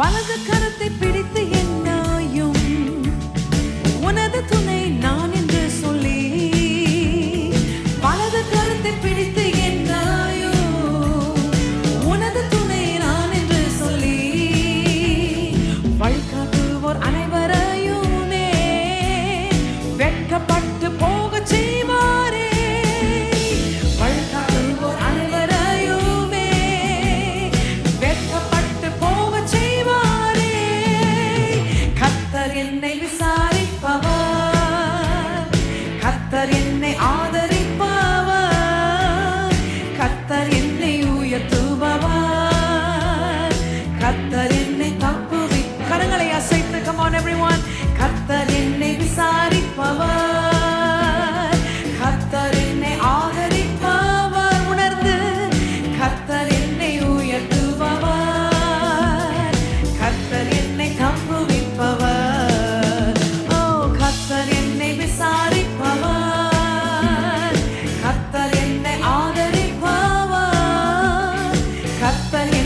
வலது கரத்தை பிடித்து என்னாயும் உனது துணை நான் என்று சொல்லி வலது கரத்தை பிடித்து என்னாயும் உனது துணை நான் என்று சொல்லி வழிகாட்டுவோர் அனைவரையுமே. வெட்கப்பட்ட விசாரிப்பவர். கத்தரின் but